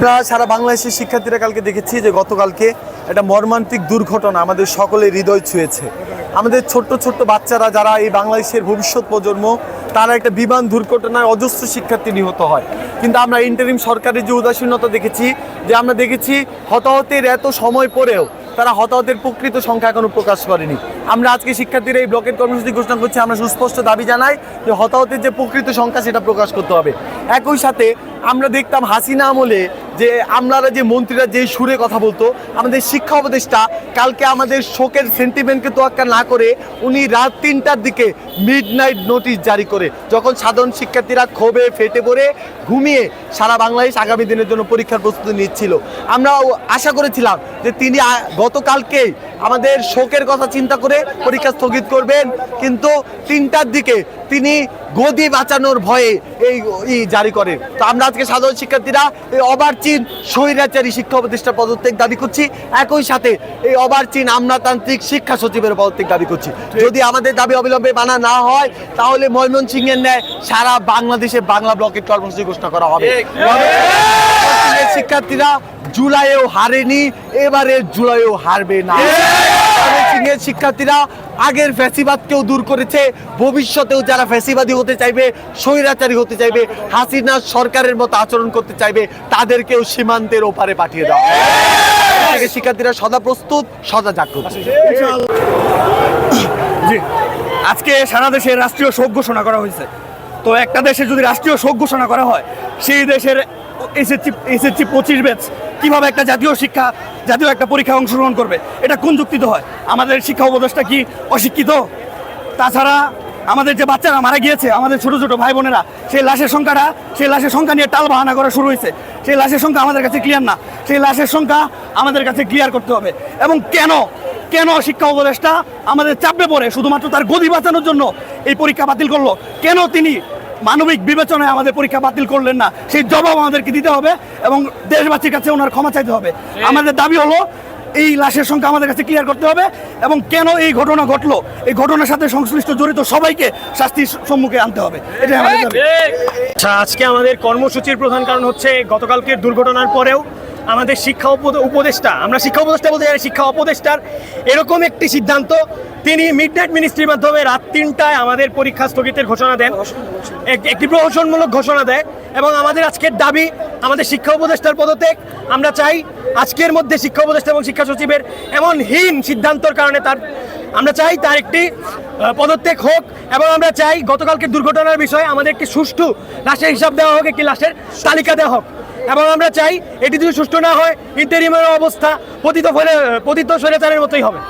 আমরা সারা বাংলাদেশের শিক্ষার্থীরা কালকে দেখেছি যে গতকালকে একটা মর্মান্তিক দুর্ঘটনা আমাদের সকলের হৃদয় ছুঁয়েছে। আমাদের ছোট্ট ছোট্ট বাচ্চারা যারা এই বাংলাদেশের ভবিষ্যৎ প্রজন্ম, তারা একটা বিমান দুর্ঘটনায় অজস্র শিক্ষার্থী নিহত হয়। কিন্তু আমরা ইন্টারিম সরকারের যে উদাসীনতা দেখেছি, যে আমরা দেখেছি হতাহতের এত সময় পরেও তারা হতাহতের প্রকৃত সংখ্যা এখনও প্রকাশ করেনি। আমরা আজকে শিক্ষার্থীরা এই ব্লকের কর্মসূচি ঘোষণা করছি, আমরা সুস্পষ্ট দাবি জানাই যে হতাহতের যে প্রকৃত সংখ্যা সেটা প্রকাশ করতে হবে। একই সাথে আমরা দেখতাম হাসিনা আমলে যে আমলারা যে মন্ত্রীরা যে সুরে কথা বলতো, আমাদের শিক্ষা উপদেষ্টা কালকে আমাদের শোকের সেন্টিমেন্টকে তোয়াক্কা না করে উনি রাত তিনটার দিকে মিড নাইট নোটিশ জারি করে, যখন সাধারণ শিক্ষার্থীরা ক্ষোভে ফেটে পড়ে ঘুমিয়ে সারা বাংলাদেশ আগামী দিনের জন্য পরীক্ষার প্রস্তুতি নিচ্ছিল। আমরা আশা করেছিলাম যে তিনি গতকালকেই আমাদের শোকের কথা চিন্তা করে পরীক্ষা স্থগিত করবেন, কিন্তু তিনটার দিকে তিনি গদি বাঁচানোর ভয়ে এই ই জারি করেন। তো আমরা আজকে সাধারণ শিক্ষার্থীরা এই অবারচীন স্বৈরাচারী শিক্ষা প্রতিষ্ঠার পদত্যাগ দাবি করছি। একই সাথে এই অবারচীন আমলাতান্ত্রিক শিক্ষা সচিবের পদত্যাগ দাবি করছি। যদি আমাদের দাবি অবিলম্বে মানা না হয়, তাহলে ময়মনসিংহের ন্যায় সারা বাংলাদেশে বাংলা ব্লকের কর্মসূচি ঘোষণা করা হবে। শিক্ষার্থীরা জুলাইয়েও হারেনি এবারে জুলাইয়েও হারবে না। সিংহের শিক্ষার্থীরা আগের ফ্যাসিবাদকেও দূর করেছে, ভবিষ্যতেও যারা ফ্যাসিবাদী হতে চাইবে, স্বৈরাচারী হতে চাইবে, হাসিনা সরকারের মতো আচরণ করতে চাইবে, তাদেরকেও সীমান্তের ওপারে পাঠিয়ে দেওয়া। শিক্ষার্থীরা সদা প্রস্তুত, সদা জাগ্রত। আজকে সারা দেশে রাষ্ট্রীয় শোক ঘোষণা করা হয়েছে। তো একটা দেশে যদি রাষ্ট্রীয় শোক ঘোষণা করা হয়, সেই দেশের এসএসসি এসএসসি পঁচিশ ব্যাচ কীভাবে একটা জাতীয় শিক্ষা জাতীয় একটা পরীক্ষায় অংশগ্রহণ করবে। এটা কোন যুক্তিতে হয়? আমাদের শিক্ষা উপদেষ্টা কি অশিক্ষিত? তাছাড়া আমাদের যে বাচ্চারা মারা গিয়েছে, আমাদের ছোট ছোট ভাই বোনেরা, সেই লাশের সংখ্যাটা, সেই লাশের সংখ্যা নিয়ে টাল বাহানা করা শুরু হয়েছে। সেই লাশের সংখ্যা আমাদের কাছে ক্লিয়ার না। সেই লাশের সংখ্যা আমাদের কাছে ক্লিয়ার করতে হবে। এবং কেন? কেন শিক্ষা উপদেষ্টা আমাদের চাপে পড়ে? শুধুমাত্র তার গদি বাঁচানোর জন্য এই পরীক্ষা বাতিল করল। কেন তিনি মানবিক বিবেচনায় আমাদের পরীক্ষা বাতিল করলেন না। সেই জবাব আমাদেরকে দিতে হবে এবং দেশবাসীর কাছে ওনার ক্ষমা চাইতে হবে। আমাদের দাবি হলো এই লাশের সংখ্যা আমাদের কাছে ক্লিয়ার করতে হবে এবং কেন এই ঘটনা ঘটলো? এই ঘটনার সাথে সংশ্লিষ্ট জড়িত সবাইকে শাস্তির সম্মুখে আনতে হবে। এটাই আমাদের দাবি। আচ্ছা আজকে আমাদের কর্মসূচির প্রধান কারণ হচ্ছে গতকালকে দুর্ঘটনার পরেও আমাদের শিক্ষা উপদেষ্টা, আমরা শিক্ষা উপদেষ্টা বলতে জানি, শিক্ষা উপদেষ্টার এরকম একটি সিদ্ধান্ত তিনি মিড নাইট মিনিস্ট্রির মাধ্যমে রাত তিনটায় আমাদের পরীক্ষা স্থগিতের ঘোষণা দেন। এক- একটি প্রহসনমূলক ঘোষণা দেয় এবং আমাদের আজকের দাবি, আমাদের শিক্ষা উপদেষ্টার পদত্যাগ। আমরা চাই আজকের মধ্যে শিক্ষা উপদেষ্টা এবং শিক্ষা সচিবের এমন হীন সিদ্ধান্তর কারণে তার আমরা চাই তার একটি পদত্যাগ হোক এবং আমরা চাই গতকালকে দুর্ঘটনার বিষয়ে আমাদের একটি সুষ্ঠু লাশের হিসাব দেওয়া হোক, একটি লাশের তালিকা দেওয়া হোক। এবং আমরা চাই এটি যদি সুষ্ঠু না হয় ইন্টারিমের অবস্থা, পতিত ফলে, পতিত স্বৈরাচারের মতোই হবে।